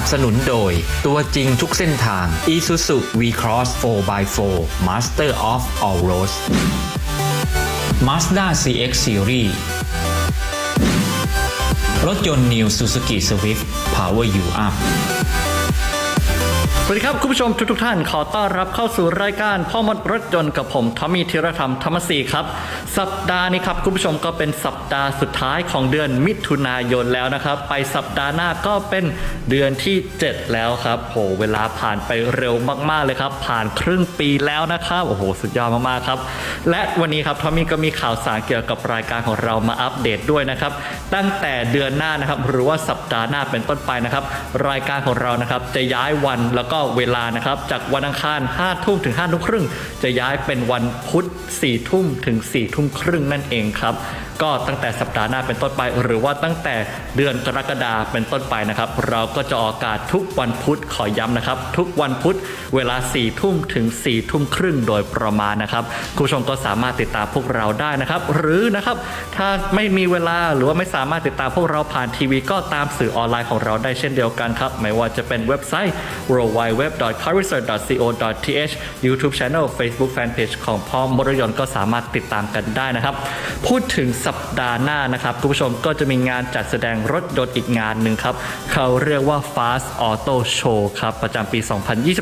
นับสนุนโดย ตัวจริงทุกเส้นทาง Isuzu V-Cross 4x4 Master of All Roads Mazda CX Series รถยนต์ New Suzuki Swift Power You Up วัสดีครับ คุณผู้ชมทุกทท่านขอต้อนรับเข้าสู่รายการพ่อมดรถยนต์กับผมทอมมี่ธีรธรรมธรรมศรีครับ สัปดาห์นี้ครับคุณผู้ชมก็เป็นสัปดาห์สุดท้ายของเดือนมิถุนายนแล้วนะครับ ไปสัปดาห์หน้าก็เป็นเดือนที่ 7 แล้วครับโหเวลาผ่านไปเร็วมากๆเลยครับ ผ่านครึ่งปีแล้วนะครับโอ้โหสุดยอดมากๆครับ และวันนี้ครับทอมมี่ก็มีข่าวสารเกี่ยวกับรายการของเรามาอัปเดตด้วยนะครับตั้งแต่เดือนหน้านะครับหรือว่าสัปดาห์หน้าเป็นต้นไปนะครับรายการของเรานะครับจะย้ายวันแล้วก็เวลานะครับ จากวันอังคาร5ทุ่มถึง5ทุ่มครึ่ง จะย้ายเป็นวันพุธ4ทุ่มถึง4ทุ่มครึ่งนั่นเองครับ ก็ตั้งแต่สัปดาห์หน้าเป็นต้นไป หรือว่าตั้งแต่เดือนกรกฎาเป็นต้นไปนะครับ เราก็จะออกอากาศทุกวันพุธขอย้ำนะครับ ทุกวันพุธเวลา4ี่ทุ่มถึง4ี่ทุ่มครึ่งโดยประมาณนะครับคุณผู้ชมก็สามารถติดตามพวกเราได้นะครับ หรือนะครับถ้าไม่มีเวลาหรือว่าไม่สามารถติดตามพวกเราผ่านทีวี ก็ตามสื่อออนไลน์ของเราได้เช่นเดียวกันครับไม่ว่าจะเป็นเว็บไซต์ worldwideweb.carresearch.co.th YouTube Channel Facebook Fanpage ของพ่อมรยนก็สามารถติดตามกันได้นะครับ พูดถึงสปดาห์หน้านะครับคุณผู้ชมก็จะมีงานจัดแสดงรถยนต์อีกงานหนึ่งครับ เขาเรียกว่า Fast Auto Show ครับ ประจำปี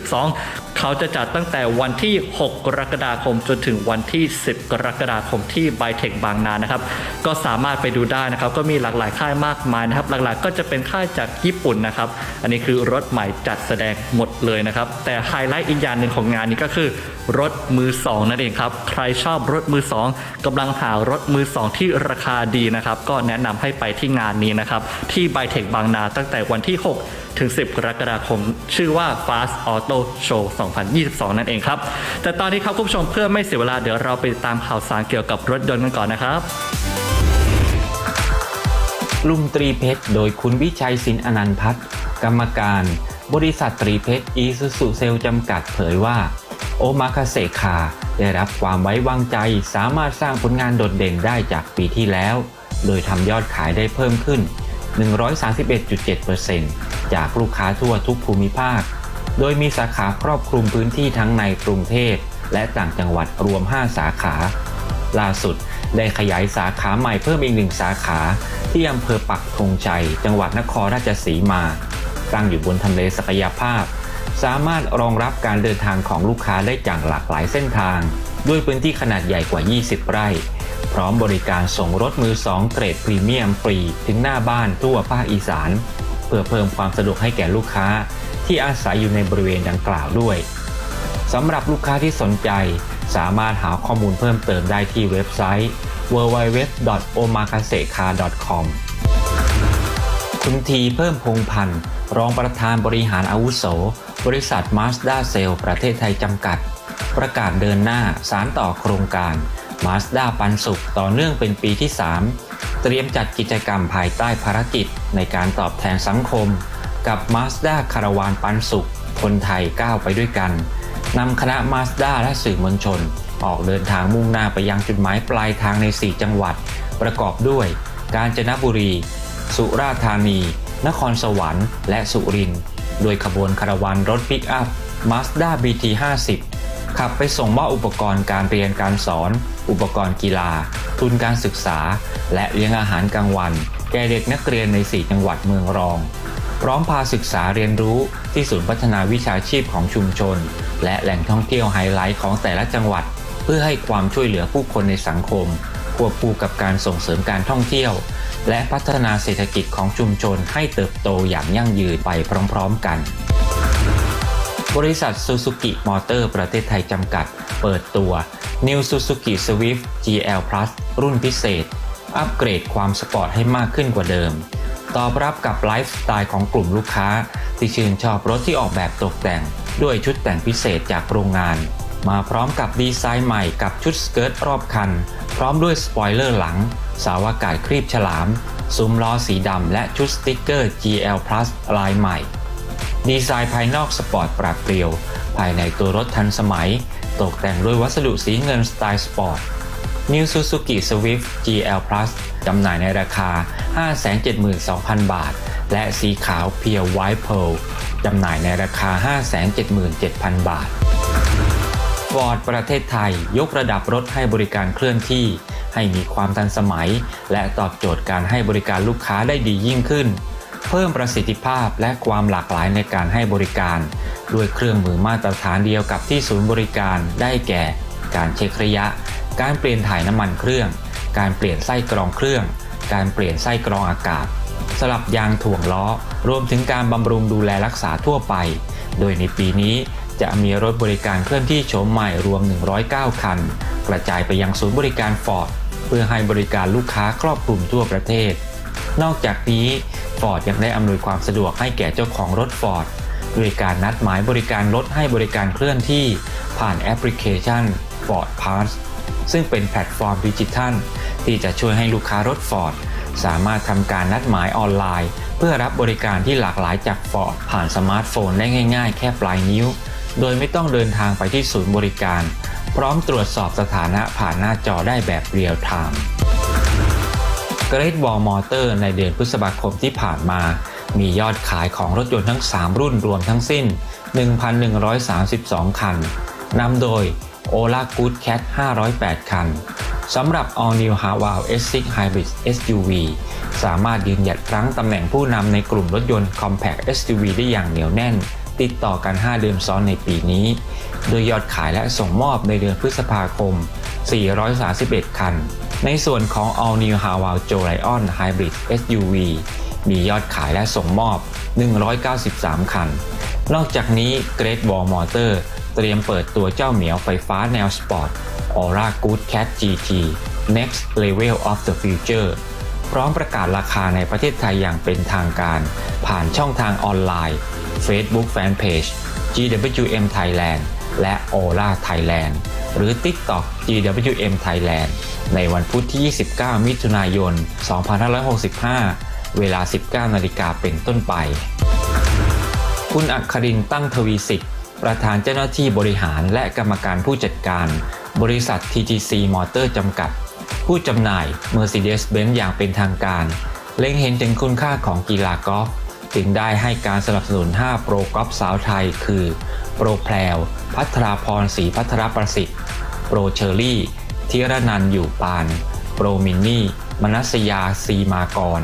2022 เขาจะจัดตั้งแต่วันที่ 6 กรกฎาคมจนถึงวันที่ 10 กรกฎาคมที่ไบเทคบางนานะครับ ก็สามารถไปดูได้นะครับ ก็มีหลากหลายค่ายมากมายนะครับ หลักๆ ก็จะเป็นค่ายจากญี่ปุ่นนะครับ อันนี้คือรถใหม่จัดแสดงหมดเลยนะครับ แต่ไฮไลท์อีกอย่างหนึ่งของงานนี้ก็คือรถมือ 2 นั่นเองครับ ใครชอบรถมือ 2กำลังหารถมือ 2 ที่ราคาดีนะครับ ก็แนะนำให้ไปที่งานนี้นะครับ ที่ไบเทคบางนาตั้งแต่วันที่ 6 ถึง 10 กรกฎาคม ชื่อว่า Fast Auto Show 2022 นั่นเองครับ แต่ตอนนี้ครับคุณผู้ชมเพื่อไม่เสียเวลาเดี๋ยวเราไปตามข่าวสารเกี่ยวกับรถยนต์กันก่อนนะครับกลุ่มตรีเพชรโดยคุณวิชัยสินอนันพัฒน์กรรมการ บริษัทตรีเพชรอีซูซูเซลจำกัดเผยว่า โอมาคาเซคาได้รับความไว้วางใจสามารถสร้างผลงานโดดเด่นได้จากปีที่แล้ว โดยทำยอดขายได้เพิ่มขึ้น 131.7%จากลูกค้าทั่วทุกภูมิภาค โดยมีสาขาครอบคลุมพื้นที่ทั้งในกรุงเทพและต่างจังหวัดรวม 5 สาขา ล่าสุดได้ขยายสาขาใหม่เพิ่มอีกหนึ่งสาขา ที่อำเภอปักธงชัย จังหวัดนครราชสีมา ตั้งอยู่บนทำเลศักยภาพ สามารถรองรับการเดินทางของลูกค้าได้จากหลากหลายเส้นทาง ด้วยพื้นที่ขนาดใหญ่กว่า 20 ไร่ พร้อมบริการส่งรถมือสองเกรดพรีเมียมฟรีถึงหน้าบ้านทั่วภาคอีสาน เพื่อเพิ่มความสะดวกให้แก่ลูกค้า ที่อาศัยอยู่ในบริเวณดังกล่าวด้วยสำหรับลูกค้าที่สนใจ สามารถหาข้อมูลเพิ่มเติมได้ที่เว็บไซต์ www.omakaseka.com คุณทีเพิ่มพงพันธ์รองประธานบริหารอาวุโส บริษัท Mazda c e l l ประเทศไทยจำกัด ประกาศเดินหน้าสารต่อโครงการ Mazda ปันสุขต่อเนื่องเป็นปีที่ 3 เตรียมจัดกิจกรรมภายใต้ภารกิจในการตอบแทนสังคม กับ Mazda คาราวานปันสุข คนไทยก้าวไปด้วยกันนำคณะ Mazda และสื่อมวลชน ออกเดินทางมุ่งหน้าไปยังจุดหมายปลายทางใน 4 จังหวัด ประกอบด้วย กาญจนบุรี สุราษฎร์ธานี นครสวรรค์ และสุรินทร์ โดยขบวนคาราวานรถปิกอัพ Mazda BT 50 ขับไปส่งมอบอุปกรณ์การเรียนการสอน อุปกรณ์กีฬา ทุนการศึกษา และเลี้ยงอาหารกลางวัน แก่เด็กนักเรียนใน 4 จังหวัดเมืองรอง พร้อมพาศึกษาเรียนรู้ที่ศูนย์พัฒนาวิชาชีพของชุมชน และแหล่งท่องเที่ยวไฮไลท์ของแต่ละจังหวัด เพื่อให้ความช่วยเหลือผู้คนในสังคมควบคู่กับการส่งเสริมการท่องเที่ยว และพัฒนาเศรษฐกิจของชุมชนให้เติบโตอย่างยั่งยืนไปพร้อมๆกัน บริษัท Suzuki Motor ประเทศไทยจำกัด เปิดตัว New Suzuki Swift GL Plus รุ่นพิเศษ อัปเกรดความสปอร์ตให้มากขึ้นกว่าเดิม ตอบรับกับไลฟ์สไตล์ของกลุ่มลูกค้า ที่ชื่นชอบรถที่ออกแบบตกแต่ง ด้วยชุดแต่งพิเศษจากโรงงาน มาพร้อมกับดีไซน์ใหม่กับชุดสเกิร์ตรอบคัน พร้อมด้วยสปอยเลอร์หลัง สาวอากาศครีบฉลาม ซุ้มล้อสีดำและชุดสติกเกอร์ GL Plus ลายใหม่ ดีไซน์ภายนอกสปอร์ตปราดเปรียว ภายในตัวรถทันสมัย ตกแต่งด้วยวัสดุสีเงินสไตล์สปอร์ต New Suzuki Swift GL Plus จำหน่ายในราคา 572,000 บาท และสีขาว Pure White Pearl จำหน่ายในราคา 577,000 บาท Ford ประเทศไทย ยกระดับรถให้บริการเคลื่อนที่ ให้มีความทันสมัย และตอบโจทย์การให้บริการลูกค้าได้ดียิ่งขึ้น เพิ่มประสิทธิภาพและความหลากหลายในการให้บริการ ด้วยเครื่องมือมาตรฐานเดียวกับที่ศูนย์บริการได้แก่ การเช็คระยะ การเปลี่ยนถ่ายน้ำมันเครื่อง การเปลี่ยนไส้กรองเครื่อง การเปลี่ยนไส้กรองอากาศ สลับยางถ่วงล้อ รวมถึงการบำรุงดูแลรักษาทั่วไป โดยในปีนี้ จะมีรถบริการเคลื่อนที่โฉมใหม่รวม 109 คัน กระจายไปยังศูนย์บริการฟอร์ดเพื่อให้บริการลูกค้าครอบคลุมทั่วประเทศ นอกจากนี้ฟอร์ดยังได้อำนวยความสะดวกให้แก่เจ้าของรถฟอร์ดด้วยการนัดหมายบริการรถให้บริการเคลื่อนที่ ผ่านแอปพลิเคชัน Ford Pass ซึ่งเป็นแพลตฟอร์มดิจิทัล ที่จะช่วยให้ลูกค้ารถฟอร์ดสามารถทำการนัดหมายออนไลน์ เพื่อรับบริการที่หลากหลายจากฟอร์ดผ่านสมาร์ทโฟนได้ง่าย ๆ แค่ปลายนิ้ว โดยไม่ต้องเดินทางไปที่ศูนย์บริการ พร้อมตรวจสอบสถานะผ่านหน้าจอได้แบบเรียลไทม์เกร t วอลมอเตอร์ในเดือนพฤษภาคมที่ผ่านมา มียอดขายของรถยนต์ทั้ง 3 รุ่นรวมทั้งสิ้น 1,132 คัน นำโดย Ola Good Cat 508 คัน สำหรับ All New h a w a l S6 Hybrid SUV สามารถยืนหยัดรั้งตำแหน่งผู้นำในกลุ่มรถยนต์ Compact SUV ได้อย่างเหนียวแน่น ติดต่อกัน 5 เดือนซ้อนในปีนี้ โดยยอดขายและส่งมอบในเดือนพฤษภาคม 431 คัน ในส่วนของ All New h a w a l j o l i o n Hybrid SUV มียอดขายและส่งมอบ 193 คัน นอกจากนี้ Great Wall Motor เตรียมเปิดตัวเจ้าเหมียวไฟฟ้าแนวสปอร์ต Aura Good Cat GT Next Level of the Future พร้อมประกาศราคาในประเทศไทยอย่างเป็นทางการ ผ่านช่องทางออนไลน์ Facebook Fanpage GWM Thailand และ Ola Thailand หรือ TikTok GWM Thailand ในวันพุธที่ 29 มิถุนายน 2565 เวลา 19 นาฬิกาเป็นต้นไป คุณอัครินตั้งทวีสิทธิ์ประธานเจ้าหน้าที่บริหารและกรรมการผู้จัดการ บริษัท TGC Motor จำกัด ผู้จำหน่าย Mercedes-Benz อย่างเป็นทางการ เล็งเห็นถึงคุณค่าของกีฬากอล์ฟ จึงได้ให้การสนับสนุน 5 โปรกอล์ฟสาวไทย คือ โปรแพรว พัทราพรศรีพัทรประสิทธิ์ โปรเชอรี่ธีรนันอยู่ปาน โปรมินนี่ มนัสยาซีมากร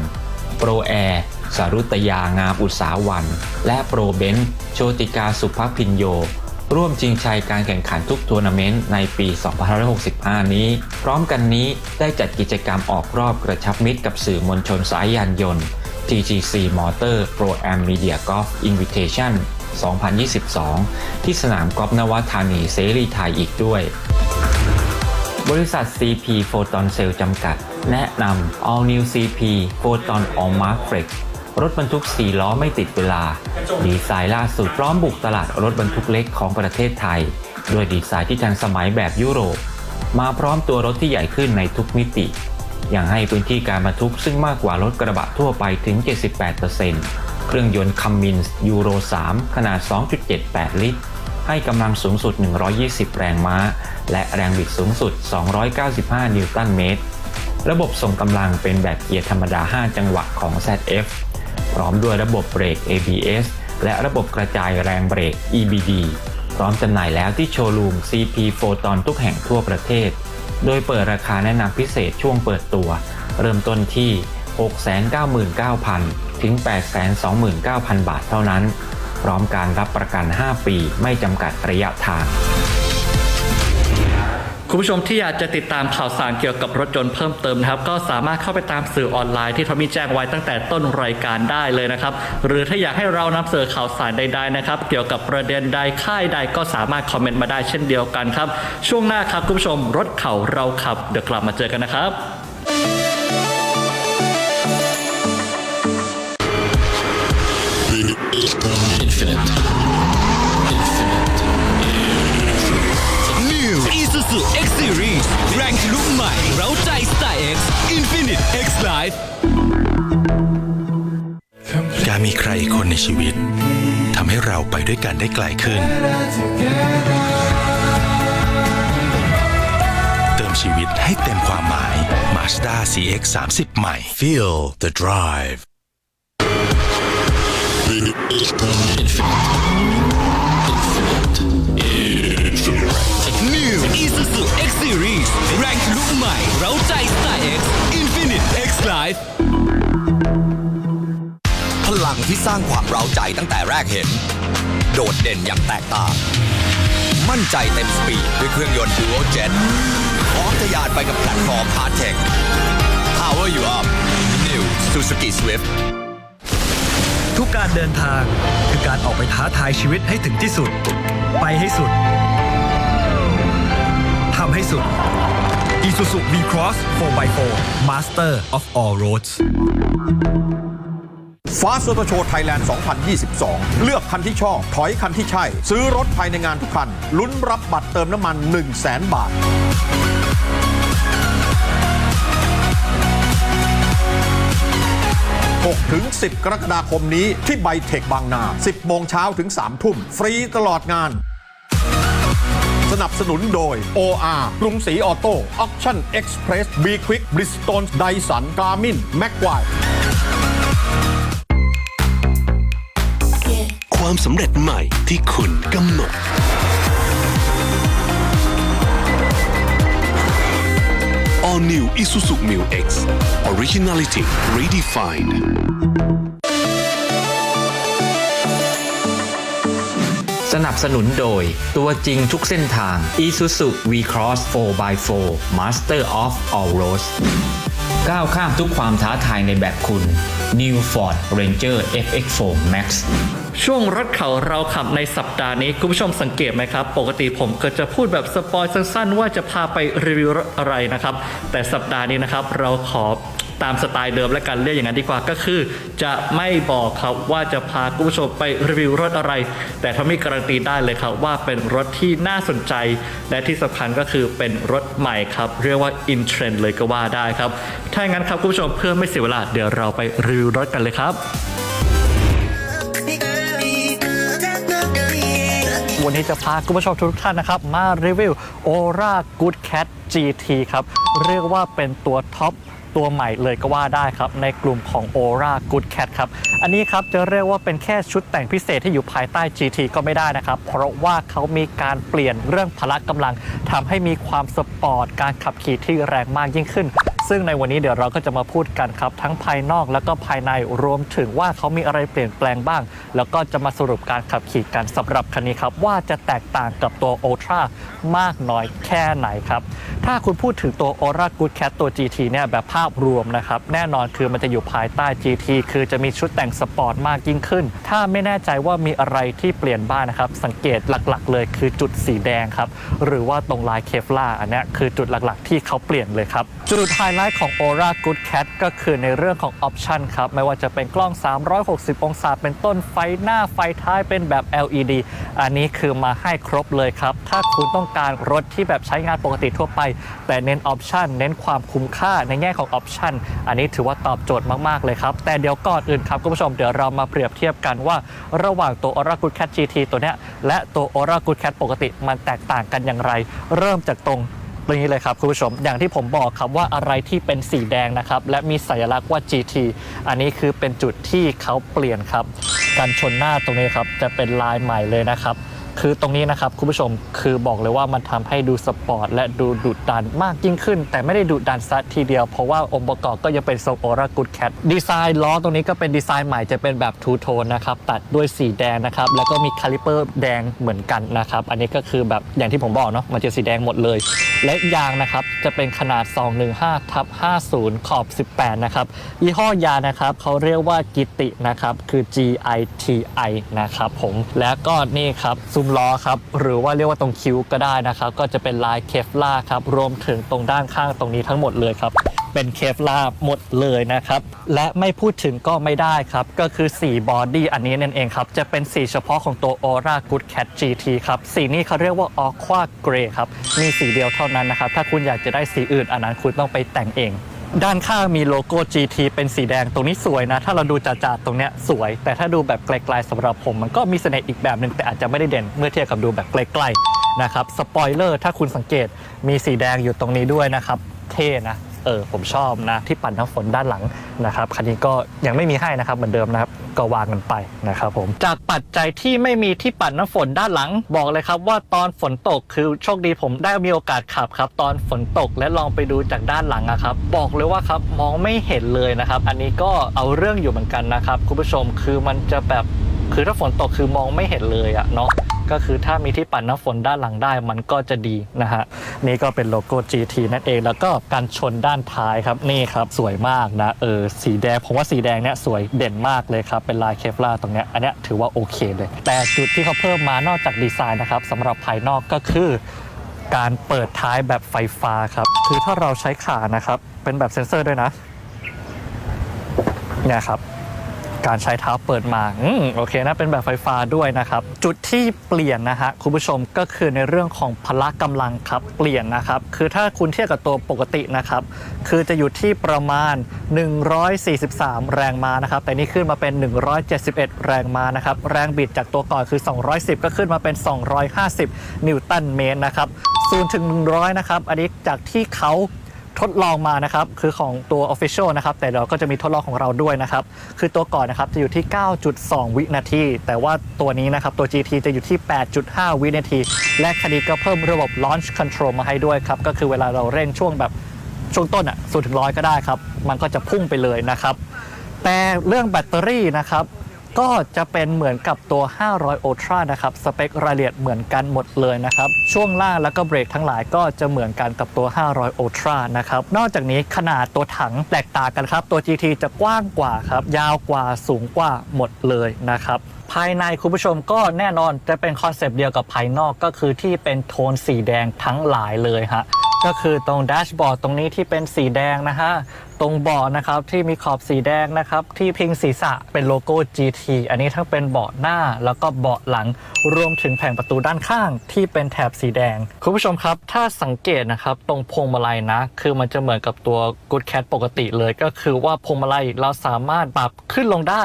โปรแอร์สารุตยางามอุตสาวัน และโปรเบนซ์โชติกาสุภพินโย ร่วมชิงชัยการแข่งขันทุกทัวร์นาเมนต์ในปี 2565 นี้ พร้อมกันนี้ได้จัดกิจกรรมออกรอบกระชับมิตรกับสื่อมวลชนสายยานยนต์ TGC Motor Pro Am Media Golf Invitation 2022 ที่สนามกอล์ฟนวัฒธานีเสรีไทยอีกด้วย บริษัท CP Photon Cell จำกัด แนะนำ All New CP Photon All Mark Flex รถบรรทุก 4 ล้อไม่ติดเวลา ดีไซน์ล่าสุดพร้อมบุกตลาดรถบรรทุกเล็กของประเทศไทย ด้วยดีไซน์ที่ทันสมัยแบบยุโรป มาพร้อมตัวรถที่ใหญ่ขึ้นในทุกมิติ ยังให้พื้นที่การบรรทุกซึ่งมากกว่ารถกระบะทั่วไปถึง 78%เครื่องยนต์คัมมินส์ยูโร 3 ขนาด 2.78 ลิตร ให้กำลังสูงสุด 120 แรงม้า และแรงบิดสูงสุด 295 นิวตันเมตร ระบบส่งกำลังเป็นแบบเกียร์ธรรมดา 5 จังหวะของ ZF พร้อมด้วยระบบเบรก ABS และระบบกระจายแรงเบรก EBD พร้อมจำหน่ายแล้วที่โชว์รูม CP Photon ทุกแห่งทั่วประเทศ โดยเปิดราคาแนะนำพิเศษช่วงเปิดตัว เริ่มต้นที่ 699,000 ถึง 829,000 บาทเท่านั้น พร้อมการรับประกัน 5 ปีไม่จำกัดระยะทาง คุณผู้ชมที่อยากจะติดตามข่าวสารเกี่ยวกับรถยนต์เพิ่มเติมนะครับ ก็สามารถเข้าไปตามสื่อออนไลน์ที่ทอมมี่แจ้งไว้ตั้งแต่ต้นรายการได้เลยนะครับ หรือถ้าอยากให้เรานำเสนอข่าวสารใดๆนะครับ เกี่ยวกับประเด็นใดค่ายใดก็สามารถคอมเมนต์มาได้เช่นเดียวกันครับ ช่วงหน้าครับคุณผู้ชมรถเข่าเราขับ เดี๋ยวกลับมาเจอกันนะครับ X Infinite X Life การมีใครอีกคนในชีวิตทำให้เราไปด้วยกันได้ไกลขึ้น เติมชีวิตให้เต็มความหมาย Mazda CX 30ใหม่ Feel the drive Life พลังที่สร้างความเร้าใจตั้งแต่แรกเห็น โดดเด่นอย่างแตกต่าง มั่นใจเต็มสปีดด้วยเครื่องยนต์ Dual Jet พร้อมทะยานไปกับแพลตฟอร์ม Hard Tech Power You Up New Suzuki Swift ทุกการเดินทางคือการออกไปท้าทายชีวิตให้ถึงที่สุด ไปให้สุดทำให้สุด Isuzu V-Cross 4x4 Master of all roads ฟ้าโซโตโชไทยแลนด์ 2022 เลือกคันที่ชอบ ถอยคันที่ใช่ ซื้อรถภายในงานทุกคัน ลุ้นรับบัตรเติมน้ำมัน 1 0 0 0 0แสนบาท 6 ถึง 10 กรกฎาคมนี้ที่ไบเทคบางนา 10 โมงเช้าถึง 3 ทุ่ม ฟรีตลอดงาน สนับสนุนโดย OR กรุงศรีออโต้ Auction Express B Quick Bridgestone Dyson Garmin Magwire ความสำเร็จใหม่ที่คุณกำหนด All New Isuzu Mu X Originality Redefined สนับสนุนโดย ตัวจริงทุกเส้นทาง Isuzu V-Cross 4x4 Master of All Roads ก้าวข้ามทุกความท้าทายในแบบคุณ New Ford Ranger FX4 Max ช่วงรถเขาเราขับในสัปดาห์นี้ คุณผู้ชมสังเกตไหมครับ ปกติผมก็จะพูดแบบสปอยสั้นๆ ว่าจะพาไปรีวิวอะไรนะครับ แต่สัปดาห์นี้นะครับ เราขอ ตามสไตล์เดิมและกันเรียกอย่างนั้นดีกว่าก็คือ จะไม่บอกครับว่าจะพาคุณผู้ชมไปรีวิวรถอะไร แต่ถ้ามีการันตีได้เลยครับว่าเป็นรถที่น่าสนใจ และที่สำคัญก็คือเป็นรถใหม่ครับ เรียกว่าอินเทรนด์เลยก็ว่าได้ครับ ถ้าอย่างนั้นครับคุณผู้ชมเพื่อไม่เสียเวลาเดี๋ยวเราไปรีวิวรถกันเลยครับวันนี้จะพาคุณผู้ชมทุกท่านนะครับ มารีวิว Aura Good Cat GT ครับ เรียกว่าเป็นตัวท็อป ตัวใหม่เลยก็ว่าได้ครับ ในกลุ่มของ Aura Good Cat ครับ อันนี้ครับจะเรียกว่าเป็นแค่ชุดแต่งพิเศษที่อยู่ภายใต้ GT ก็ไม่ได้นะครับ เพราะว่าเขามีการเปลี่ยนเรื่องพละกำลังทำให้มีความสปอร์ต การขับขี่ที่แรงมากยิ่งขึ้นซึ่งในวันนี้เดี๋ยวเราก็จะมาพูดกันครับ ทั้งภายนอกแล้วก็ภายในรวมถึงว่าเขามีอะไรเปลี่ยนแปลงบ้าง แล้วก็จะมาสรุปการขับขี่กันสำหรับคันนี้ครับ ว่าจะแตกต่างกับตัว Ultra มากน้อยแค่ไหนครับ ถ้าคุณพูดถึงตัว Aura Good Cat ตัว GT เนี่ยแบบภาพรวมนะครับ แน่นอนคือมันจะอยู่ภายใต้ GT คือจะมีชุดแต่งสปอร์ตมากยิ่งขึ้น ถ้าไม่แน่ใจว่ามีอะไรที่เปลี่ยนบ้างนะครับ สังเกตหลักๆ เลยคือจุดสีแดงครับ หรือว่าตรงลายเคฟล่าอันนี้คือจุดหลักๆ ที่เขาเปลี่ยนเลยครับจุดไฮไลท์ของ Aura Good Cat ก็คือในเรื่องของออปชันครับ ไม่ว่าจะเป็นกล้อง 360 องศาเป็นต้นไฟหน้าไฟท้ายเป็นแบบ LED อันนี้คือมาให้ครบเลยครับ ถ้าคุณต้องการรถที่แบบใช้งานปกติทั่วไป แต่เน้นออปชันเน้นความคุ้มค่าในแง่ของออปชันอันนี้ถือว่าตอบโจทย์มาก ๆ เลยครับ แต่เดี๋ยวก่อนอื่นครับคุณผู้ชมเดี๋ยวเรามาเปรียบเทียบกันว่า ระหว่างตัว Aura Good Cat GT ตัวเนี้ยและตัว Aura Good Cat ปกติมันแตกต่างกันอย่างไร เริ่มจากตรง ตรงนี้เลยครับคุณผู้ชม อย่างที่ผมบอกครับว่าอะไรที่เป็นสีแดงนะครับ และมีสัญลักษณ์ว่า GT อันนี้คือเป็นจุดที่เขาเปลี่ยนครับ การชนหน้าตรงนี้ครับจะเป็นลายใหม่เลยนะครับคือตรงนี้นะครับคุณผู้ชมคือบอกเลยว่ามันทำให้ดูสปอร์ตและดูดุดันมากยิ่งขึ้น แต่ไม่ได้ดุดันซะทีเดียว เพราะว่าองค์ประกอบก็ยังเป็นทรงโอรากูดแคทดีไซน์ล้อตรงนี้ก็เป็นดีไซน์ใหม่จะเป็นแบบทูโทนนะครับ ตัดด้วยสีแดงนะครับ แล้วก็มีคาลิเปอร์แดงเหมือนกันนะครับ อันนี้ก็คือแบบอย่างที่ผมบอกเนาะมันจะสีแดงหมดเลย และยางนะครับจะเป็นขนาด 215ทับ50 ขอบ 18 นะครับยี่ห้อยานะครับเขาเรียกว่ากิตินะครับคือ G I T I นะครับผมแล้วก็นี่ครับซุ้มล้อครับหรือว่าเรียกว่าตรงคิ้วก็ได้นะครับ ก็จะเป็นลายเคฟล่าครับรวมถึงตรงด้านข้างตรงนี้ทั้งหมดเลยครับ เป็นเคฟลาหมดเลยนะครับ และไม่พูดถึงก็ไม่ได้ครับ ก็คือสีบอดี้อันนี้นั่นเองครับ จะเป็นสีเฉพาะของตัว Aura Good Cat GT ครับ สีนี้เขาเรียกว่า Aqua Grey ครับ มีสีเดียวเท่านั้นนะครับ ถ้าคุณอยากจะได้สีอื่นอันนั้นคุณต้องไปแต่งเองด้านข้างมีโลโก้ GT เป็นสีแดงตรงนี้สวยนะ ถ้าเราดูจ่าๆตรงเนี้ยสวย แต่ถ้าดูแบบไกลๆสำหรับผม มันก็มีเสน่ห์อีกแบบหนึ่งแต่อาจจะไม่ได้เด่น เมื่อเทียบกับดูแบบใกลๆนะครับสปอยเลอร์ถ้าคุณสังเกตมีสีแดงอยู่ตรงนี้ด้วยนะครับ เท่นะ เออผมชอบนะที่ปัดน้ำฝนด้านหลังนะครับคันนี้ก็ยังไม่มีให้นะครับเหมือนเดิมนะครับก็วางกันไปนะครับผมจากปัจจัยที่ไม่มีที่ปัดน้ำฝนด้านหลัง บอกเลยครับว่าตอนฝนตกคือโชคดีผมได้มีโอกาสขับครับ ตอนฝนตกและลองไปดูจากด้านหลังอะครับบอกเลยว่าครับมองไม่เห็นเลยนะครับ อันนี้ก็เอาเรื่องอยู่เหมือนกันนะครับคุณผู้ชมคือมันจะแบบ คือถ้าฝนตกคือมองไม่เห็นเลยอะเนาะก็คือถ้ามีที่ปัดน้ำฝนด้านหลังได้มันก็จะดีนะฮะนี่ก็เป็นโลโก้ GT นั่นเอง แล้วก็การชนด้านท้ายครับนี่ครับสวยมากนะเออสีแดงผมว่าสีแดงเนี่ยสวยเด่นมากเลยครับเป็นลายเคฟลาตรงเนี้ยอันเนี้ยถือว่าโอเคเลย แต่จุดที่เขาเพิ่มมานอกจากดีไซน์นะครับสำหรับภายนอกก็คือการเปิดท้ายแบบไฟฟ้าครับ คือถ้าเราใช้ขานะครับ เป็นแบบเซ็นเซอร์ด้วยนะเนี่ยครับ การใช้เท้าเปิดมาอืมโอเคนะเป็นแบบไฟฟ้าด้วยนะครับ จุดที่เปลี่ยนนะฮะคุณผู้ชมก็คือในเรื่องของพละกำลังครับเปลี่ยนนะครับ คือถ้าคุณเทียบกับตัวปกตินะครับ คือจะอยู่ที่ประมาณ 143 แรงม้านะครับ แต่นี่ขึ้นมาเป็น 171 แรงม้านะครับ แรงบิดจากตัวก่อนคือ 210 ก็ขึ้นมาเป็น 250 นิวตันเมตรนะครับ0ถึง100 นะครับ อันนี้จากที่เขา ทดลองมานะครับคือของตัว Official นะครับแต่เราก็จะมีทดลองของเราด้วยนะครับคือตัวก่อนนะครับจะอยู่ที่ 9.2 วินาที แต่ว่าตัวนี้นะครับตัว GT จะอยู่ที่ 8.5 วินาที และคันนี้ก็เพิ่มระบบ Launch Control มาให้ด้วยครับก็คือเวลาเราเร่งช่วงแบบช่วงต้นอะศูนถึงร้อยก็ได้ครับ มันก็จะพุ่งไปเลยนะครับ แต่เรื่องแบตเตอรี่นะครับ ก็จะเป็นเหมือนกับตัว 500 Ultra นะครับ สเปครายละเอียดเหมือนกันหมดเลยนะครับ ช่วงล่างแล้วก็เบรกทั้งหลายก็จะเหมือนกันกับตัว 500 Ultra นะครับ นอกจากนี้ขนาดตัวถังแตกต่างกันครับ ตัว GT จะกว้างกว่าครับ ยาวกว่าสูงกว่าหมดเลยนะครับภายในคุณผู้ชมก็แน่นอนจะเป็นคอนเซปต์เดียวกับภายนอกก็คือที่เป็นโทนสีแดงทั้งหลายเลยฮะ ก็คือตรงแดชบอร์ดตรงนี้ที่เป็นสีแดงนะฮะ ตรงเบาะนะครับที่มีขอบสีแดงนะครับ ที่พิงศีรษะเป็นโลโก้ GT อันนี้ทั้งเป็นเบาะหน้าแล้วก็เบาะหลัง รวมถึงแผงประตูด้านข้างที่เป็นแถบสีแดง คุณผู้ชมครับถ้าสังเกตนะครับตรงพวงมาลัยนะ คือมันจะเหมือนกับตัว Good Cat ปกติเลย ก็คือว่าพวงมาลัยเราสามารถปรับขึ้นลงได้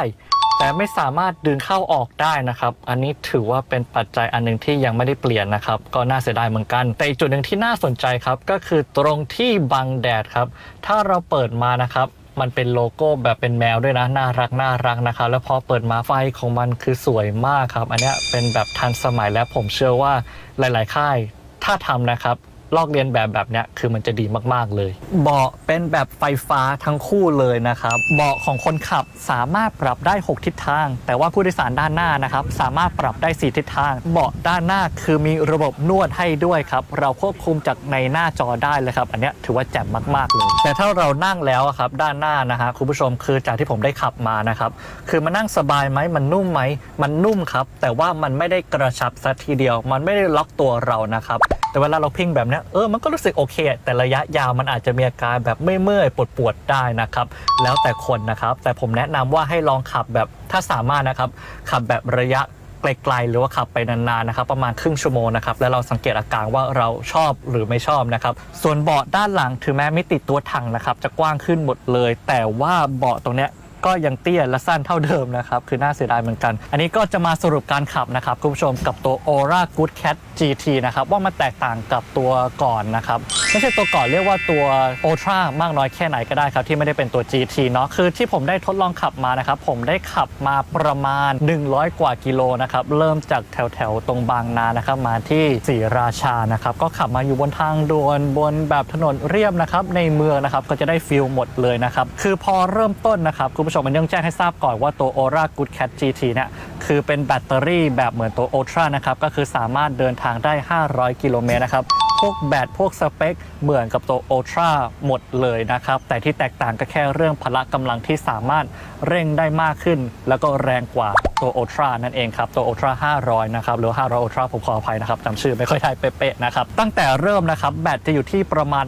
แต่ไม่สามารถดึงเข้าออกได้นะครับ อันนี้ถือว่าเป็นปัจจัยอันหนึงที่ยังไม่ได้เปลี่ยนนะครับ ก็น่าเสียดายเหมือนกัน แต่อีกจุดหนึ่งที่น่าสนใจครับ ก็คือตรงที่บังแดดครับ ถ้าเราเปิดมานะครับมันเป็นโลโก้แบบเป็นแมวด้วยนะ น่ารักน่ารักนะครับ แล้วพอเปิดมาไฟของมันคือสวยมากครับ อันนี้เป็นแบบทันสมัยและผมเชื่อว่าหลาย ๆ ค่าย ถ้าทำนะครับ ลอกเลียนแบบแบบเนี้ยคือมันจะดีมากๆเลย เบาะเป็นแบบไฟฟ้าทั้งคู่เลยนะครับ เบาะของคนขับสามารถปรับได้ 6 ทิศทาง แต่ว่าผู้โดยสารด้านหน้านะครับ สามารถปรับได้ 4 ทิศทาง เบาะด้านหน้าคือมีระบบนวดให้ด้วยครับ เราควบคุมจากในหน้าจอได้เลยครับ อันเนี้ยถือว่าแจ่มมากๆเลย แต่ถ้าเรานั่งแล้วอะครับด้านหน้านะฮะคุณผู้ชมคือจากที่ผมได้ขับมานะครับคือมันนั่งสบายไหมมันนุ่มไหมมันนุ่มครับแต่ว่ามันไม่ได้กระชับสักทีเดียว มันไม่ได้ล็อกตัวเรานะครับแต่เวลาเราพิงแบบเนี้ยเออมันก็รู้สึกโอเค แต่ระยะยาวมันอาจจะมีอาการแบบเมื่อยๆปวดๆได้นะครับ แล้วแต่คนนะครับ แต่ผมแนะนำว่าให้ลองขับแบบถ้าสามารถนะครับ ขับแบบระยะไกลๆหรือว่าขับไปนานๆนะครับ ประมาณครึ่งชั่วโมงนะครับ แล้วเราสังเกตอาการว่าเราชอบหรือไม่ชอบนะครับ ส่วนเบาะด้านหลังถึงแม้ไม่ติดตัวถังนะครับ จะกว้างขึ้นหมดเลย แต่ว่าเบาะตรงเนี้ย ก็ยังเตี้ยและสั้นเท่าเดิมนะครับคือน่าเสียดายเหมือนกัน อันนี้ก็จะมาสรุปการขับนะครับคุณผู้ชมกับตัว Aura Good Cat GT นะครับว่ามันแตกต่างกับตัวก่อนนะครับไม่ใช่ตัวก่อนเรียกว่าตัว Ultra มากน้อยแค่ไหนก็ได้ครับที่ไม่ได้เป็นตัว GT เนาะคือที่ผมได้ทดลองขับมานะครับผมได้ขับมาประมาณ 100 กว่ากิโลนะครับเริ่มจากแถวแถวๆตรงบางนานะครับมาที่ศรีราชานะครับก็ขับมาอยู่บนทางด่วนบนแบบถนนเรียบนะครับในเมืองนะครับก็จะได้ฟิลหมดเลยนะครับคือพอเริ่มต้นนะครับคุณผู้ชมมันต้องแจ้งให้ทราบก่อนว่าตัว Aura Good Cat GT เนี่ยคือเป็นแบตเตอรี่แบบเหมือนตัว Ultra นะครับ ก็คือสามารถเดินทางได้ 500 กิโลเมตรนะครับ พวกแบตพวกสเปค เหมือนกับตัว Ultra หมดเลยนะครับ แต่ที่แตกต่างก็แค่เรื่องพละกำลังที่สามารถเร่งได้มากขึ้น แล้วก็แรงกว่า ตัว Ultra นั่นเองครับ ตัว Ultra 500 นะครับ หรือ 500 Ultra ผมขออภัยนะครับจำชื่อไม่ค่อยได้เป๊ะๆนะครับ ตั้งแต่เริ่มนะครับ แบตจะอยู่ที่ประมาณ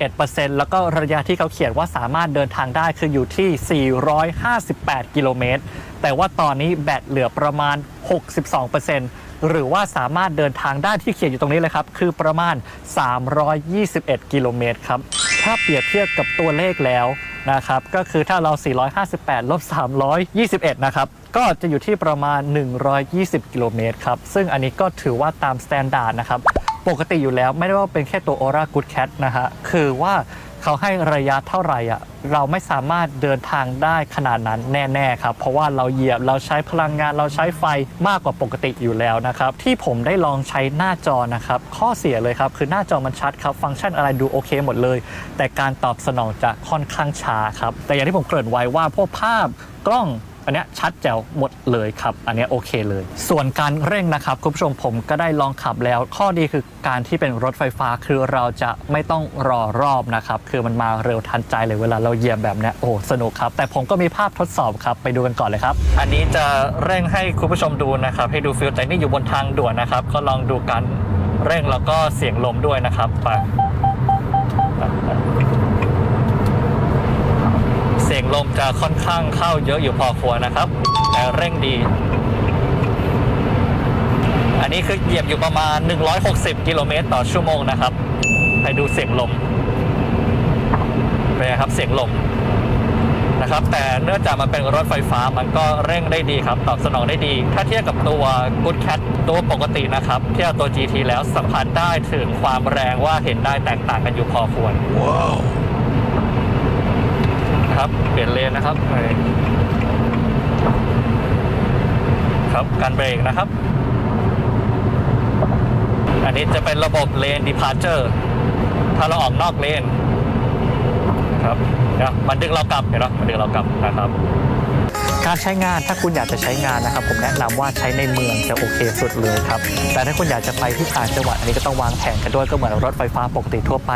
91%แล้วก็ระยะที่เขาเขียนว่าสามารถเดินทางได้คืออยู่ที่ 458 กิโลเมตร แต่ว่าตอนนี้แบตเหลือประมาณ 62%หรือว่าสามารถเดินทางได้ที่เขียนอยู่ตรงนี้เลยครับ คือประมาณ 321 กิโลเมตรครับ ถ้าเปรียบเทียบกับตัวเลขแล้ว นะครับก็คือถ้าเรา 458ลบ321 นะครับ ก็จะอยู่ที่ประมาณ 120 กิโลเมตรครับ ซึ่งอันนี้ก็ถือว่าตามสแตนดาร์ดนะครับ ปกติอยู่แล้วไม่ได้ว่าเป็นแค่ตัว Aura Good Cat นะฮะคือว่า เขาให้ระยะเท่าไหร่อะเราไม่สามารถเดินทางได้ขนาดนั้นแน่ๆครับ เพราะว่าเราเหยียบเราใช้พลังงานเราใช้ไฟมากกว่าปกติอยู่แล้วนะครับ ที่ผมได้ลองใช้หน้าจอนะครับ ข้อเสียเลยครับ คือหน้าจอมันชัดครับ ฟังก์ชันอะไรดูโอเคหมดเลย แต่การตอบสนองจะค่อนข้างช้าครับ แต่อย่างที่ผมเกริ่นไว้ว่าพวกภาพกล้อง อันนี้ชัดแจ๋วหมดเลยครับ อันนี้โอเคเลย ส่วนการเร่งนะครับคุณผู้ชมผมก็ได้ลองขับแล้ว ข้อดีคือการที่เป็นรถไฟฟ้าคือเราจะไม่ต้องรอรอบนะครับ คือมันมาเร็วทันใจเลยเวลาเราเหยียบแบบนี้โอ้สนุกครับ แต่ผมก็มีภาพทดสอบครับ ไปดูกันก่อนเลยครับ อันนี้จะเร่งให้คุณผู้ชมดูนะครับ ให้ดูฟิลแต่นี่อยู่บนทางด่วนนะครับ ก็ลองดูการเร่งแล้วก็เสียงลมด้วยนะครับไป เสียงลมจะค่อนข้างเข้าเยอะอยู่พอควรนะครับ แต่เร่งดี อันนี้คือเหยียบอยู่ประมาณ 160 กิโลเมตรต่อชั่วโมงนะครับให้ดูเสียงลมเป็นครับเสียงลมนะครับ แต่เนื่องจากมันเป็นรถไฟฟ้ามันก็เร่งได้ดีครับตอบสนองได้ดี ถ้าเทียบกับตัว Good Cat ตัวปกตินะครับ เทียบกับตัว GT แล้วสัมผัสได้ถึงความแรงว่าเห็นได้แตกต่างกันอยู่พอควร ครับ เปลี่ยนเลนนะครับไปครับการเบรกนะครับ อันนี้จะเป็นระบบเลน departure ถ้าเราออกนอกเลนครับเดี๋ยวมันดึงเรากลับเห็นไหมมันดึงเรากลับนะครับการใช้งานถ้าคุณอยากจะใช้งานนะครับ ผมแนะนำว่าใช้ในเมืองจะโอเคสุดเลยครับ แต่ถ้าคุณอยากจะไปที่ต่างจังหวัดอันนี้ก็ต้องวางแผนกันด้วยก็เหมือนรถไฟฟ้าปกติทั่วไป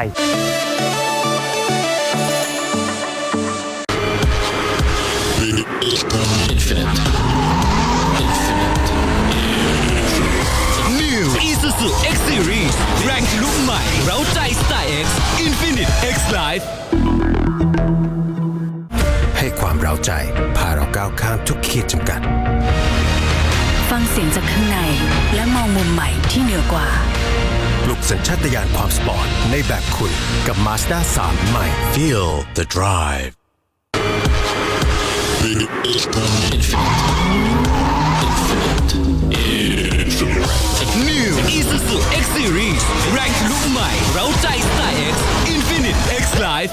New Isuzu X Series แรงทะลุใหม่ เร้าใจสไตล์ X Infinite X Life ให้ความเราใจ พาเราก้าวข้ามทุกขีดจำกัด ฟังเสียงจากข้างในและมองมุมใหม่ที่เหนือกว่า ปลุกสัญชาตญาณความสปอร์ตในแบบคุณกับ Mazda 3 ใหม่ Feel the drive New Isuzu X Series แรงลุใหม่ เร้าใจสไตล์ X Infinite X Life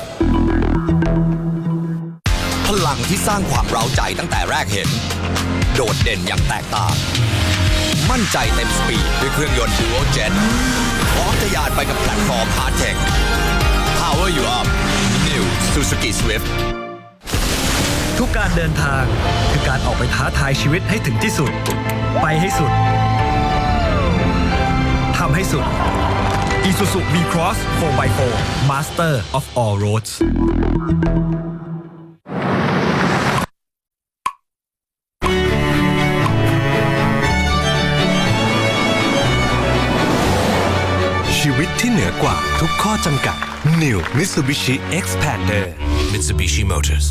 พลังที่สร้างความเร้าใจตั้งแต่แรกเห็น โดดเด่นอย่างแตกต่าง มั่นใจเต็มสปีดด้วยเครื่องยนต์ Dual Jet พร้อมทะยานไปกับแพลตฟอร์ม Hard Tech Power You Up New Suzuki Swift ทุกการเดินทางคือการออกไปท้าทายชีวิตให้ถึงที่สุด ไปให้สุดทำให้สุด Isuzu V-Cross 4x4 Master of all roads ชีวิตที่เหนือกว่าทุกข้อจำกัด New Mitsubishi Xpander Mitsubishi Motors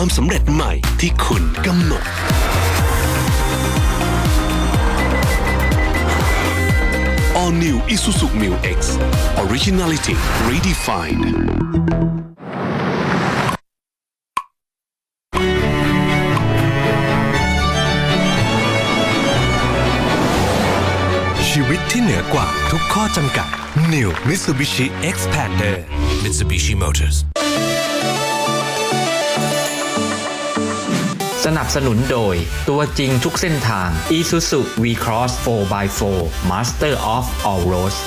ความสำเร็จใหม่ที่คุณกำหนด All New Isuzu Mu X Originality Redefined ชีวิตที่เหนือกว่าทุกข้อจำกัด New Mitsubishi X-Pander Mitsubishi Motors สนับสนุนโดย ตัวจริงทุกเส้นทาง Isuzu V-Cross 4x4 Master of All Roads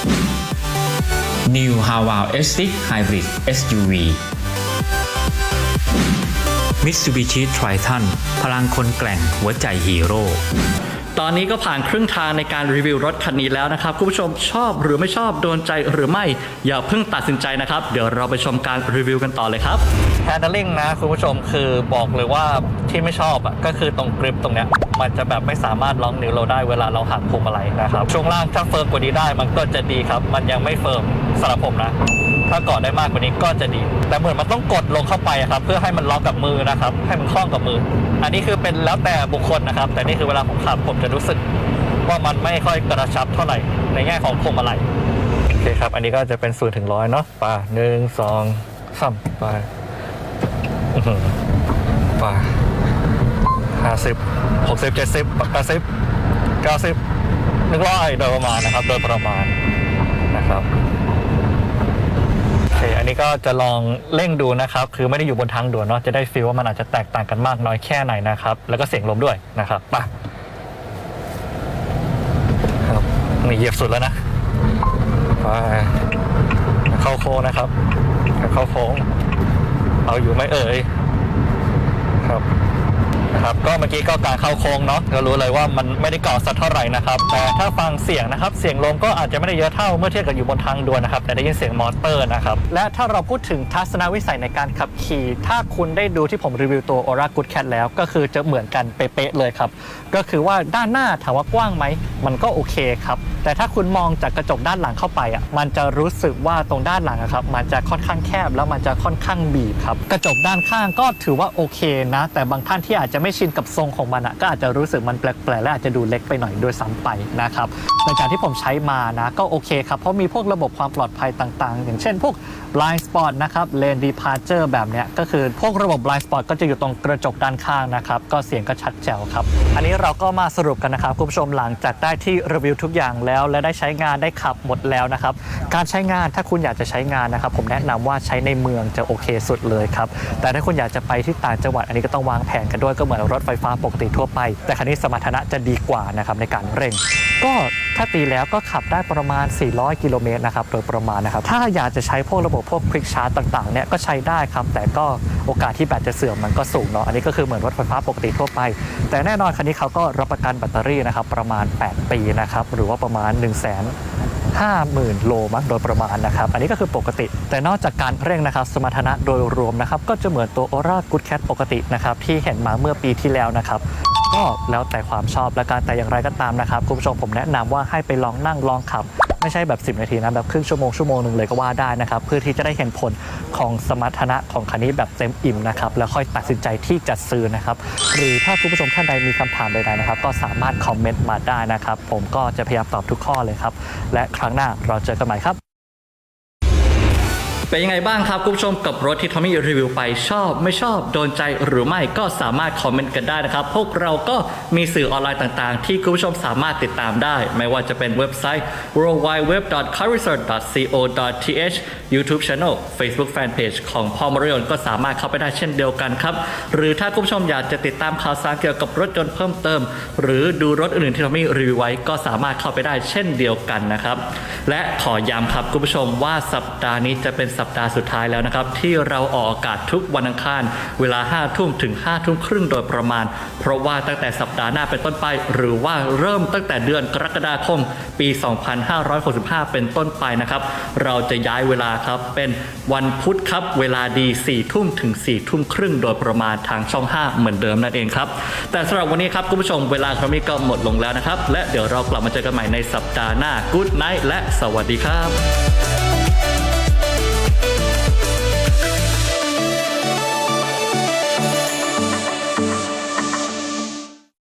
New Haval S6 Hybrid SUV Mitsubishi Triton พลังคนแกร่งหัวใจฮีโร่ตอนนี้ก็ผ่านครึ่งทางในการรีวิวรถคันนี้แล้วนะครับคุณผู้ชมชอบหรือไม่ชอบโดนใจหรือไม่ อย่าเพิ่งตัดสินใจนะครับ เดี๋ยวเราไปชมการรีวิวกันต่อเลยครับ handling นะคุณผู้ชมคือบอกเลยว่าที่ไม่ชอบอะก็คือตรงกริปตรงเนี้ยมันจะแบบไม่สามารถล็อกนิ้วเราได้เวลาเราหักพวงมาลัยนะครับช่วงล่างถ้าเฟิร์มกว่านี้ได้มันก็จะดีครับ มันยังไม่เฟิร์มสำหรับผมนะถ้ากอดได้มากกว่านี้ก็จะดี แต่เหมือนมันต้องกดลงเข้าไปครับเพื่อให้มันล็อกกับมือนะครับให้มันคล้องกับมือ อันนี้คือเป็นแล้วแต่บุคคลนะครับ แต่นี่คือเวลาผมขับผมจะรู้สึกว่ามันไม่ค่อยกระชับเท่าไหร่ในแง่ของพวงมาลัยโอเคครับ อันนี้ก็จะเป็นศูนย์ถึงร้อยเนาะไป่าหนึ่งสองสามไป อื้อหือไป่าห้าสิบหกสิบเจ็ดสิบแปดสิบเก้าสิบหนึ่งร้อยโดยประมาณนะครับ โดยประมาณนะครับโอเคอันนี้ก็จะลองเร่งดูนะครับ คือไม่ได้อยู่บนทางด่วนเนาะจะได้ฟีลว่ามันอาจจะแตกต่างกันมากน้อยแค่ไหนนะครับ แล้วก็เสียงลมด้วยนะครับไปครับนี่เหยียบสุดแล้วนะไปเข้าโค้งนะครับ เข้าโค้ง เอาอยู่ไหมเอ่ยครับ นะครับก็เมื่อกี้ก็การเข้าโค้งเนาะก็รู้เลยว่ามันไม่ได้เกาะสักเท่าไหร่นะครับแต่ถ้าฟังเสียงนะครับเสียงลมก็อาจจะไม่ได้เยอะเท่าเมื่อเทียบกับอยู่บนทางด่วนนะครับแต่ได้ยินเสียงมอเตอร์นะครับและถ้าเราพูดถึงทัศนวิสัยในการขับขี่ ถ้าคุณได้ดูที่ผมรีวิวตัว Aura Good Cat แล้ว ก็คือจะเหมือนกันเป๊ะๆเลยครับก็คือว่าด้านหน้าถามว่ากว้างไหมมันก็โอเคครับแต่ถ้าคุณมองจากกระจกด้านหลังเข้าไปอะมันจะรู้สึกว่าตรงด้านหลังอะครับมันจะค่อนข้างแคบแล้วมันจะค่อนข้างบีบครับกระจกด้านข้างก็ถือว่าโอเคนะ แต่บางท่านที่อาจจะไม่ชินกับทรงของมันอะก็อาจจะรู้สึกมันแปลกๆและอาจจะดูเล็กไปหน่อยโดยซ้ำไปนะครับในการที่ผมใช้มานะก็โอเคครับ เพราะมีพวกระบบความปลอดภัยต่างๆ อย่างเช่นพวก blind spot นะครับ lane departure แบบเนี้ยก็คือพวกระบบ blind spot ก็จะอยู่ตรงกระจกด้านข้างนะครับ ก็เสียงก็ชัดแจ๋วครับ อันนี้เราก็มาสรุปกันนะครับ คุณผู้ชมหลังจากได้ที่รีวิวทุกอย่างแล้ว และได้ใช้งานได้ขับหมดแล้วนะครับ การใช้งานถ้าคุณอยากจะใช้งานนะครับ ผมแนะนำว่าใช้ในเมืองจะโอเคสุดเลยครับแต่ถ้าคุณอยากจะไปที่ต่างจังหวัดอันนี้ก็ต้องวางแผนกันด้วยก็เหมือนรถไฟฟ้าปกติทั่วไป แต่คันนี้สมรรถนะจะดีกว่านะครับในการเร่ง ก็ถ้าตีแล้วก็ขับได้ประมาณ 400 กิโลเมตรนะครับโดยประมาณนะครับ ถ้าอยากจะใช้พวกระบบพวกคลิกชาร์จต่างๆเนี่ยก็ใช้ได้ครับ แต่ก็โอกาสที่แบตจะเสื่อมมันก็สูงเนาะอันนี้ก็คือเหมือนรถไฟฟ้าปกติทั่วไป แต่แน่นอนคันนี้เขาก็รับประกันแบตเตอรี่นะครับประมาณ 8 ปีนะครับหรือว่าประมาณ 1 0 0 0 0แสน 50,000 โลมั้งโดยประมาณนะครับ อันนี้ก็คือปกติ แต่นอกจากการเร่งนะครับ สมรรถนะโดยรวมนะครับ ก็จะเหมือนตัว Aura Good Cat ปกตินะครับ ที่เห็นมาเมื่อปีที่แล้วนะครับก็แล้วแต่ความชอบและการแต่อย่างไรก็ตามนะครับ คุณผู้ชมผมแนะนำว่าให้ไปลองนั่งลองขับ ไม่ใช่แบบ 10 นาทีนะแบบครึ่งชั่วโมงชั่วโมงหนึ่งเลยก็ว่าได้นะครับเพื่อที่จะได้เห็นผลของสมรรถนะของคันนี้แบบเต็มอิ่มนะครับแล้วค่อยตัดสินใจที่จะซื้อนะครับหรือถ้าคุณผู้ชมท่านใดมีคำถามใดๆนะครับก็สามารถคอมเมนต์มาได้นะครับผมก็จะพยายามตอบทุกข้อเลยครับและครั้งหน้าเราเจอกันใหม่ครับ เป็นยังไงบ้างครับคุณผู้ชมกับรถที่ทอมมี่รีวิวไปชอบ ไม่ชอบโดนใจหรือไม่ก็สามารถคอมเมนต์กันได้นะครับ พวกเราก็มีสื่อออนไลน์ต่างๆ ที่คุณผู้ชมสามารถติดตามได้ ไม่ว่าจะเป็นเว็บไซต์ worldwideweb.carisor.co.th YouTube Channel Facebook Fanpage ของพอมรยนต์ก็สามารถเข้าไปได้เช่นเดียวกันครับ หรือถ้าคุณผู้ชมอยากจะติดตามข่าวสารเกี่ยวกับรถยนต์เพิ่มเติม หรือดูรถอื่นๆที่ทอมมี่รีวิวไว้ก็สามารถเข้าไปได้เช่นเดียวกันนะครับและขอย้ำครับคุณผู้ชมว่าสัปดาห์นี้จะเป็นสัปดาห์สุดท้ายแล้วนะครับ ที่เราออกอากาศทุกวันอังคาร เวลา5ทุ่มถึง5ทุ่มครึ่งโดยประมาณ เพราะว่าตั้งแต่สัปดาห์หน้าเป็นต้นไป หรือว่าเริ่มตั้งแต่เดือนกรกฎาคมปี 2565 เป็นต้นไปนะครับ เราจะย้ายเวลาครับเป็นวันพุธครับเวลาดี4ทุ่มถึง4ทุ่มครึ่งโดยประมาณทางช่อง 5 เหมือนเดิมนั่นเองครับแต่สำหรับวันนี้ครับคุณผู้ชมเวลาครั้งนี้ก็หมดลงแล้วนะครับ และเดี๋ยวเรากลับมาเจอกันใหม่ในสัปดาห์หน้า Good Night และสวัสดีครับ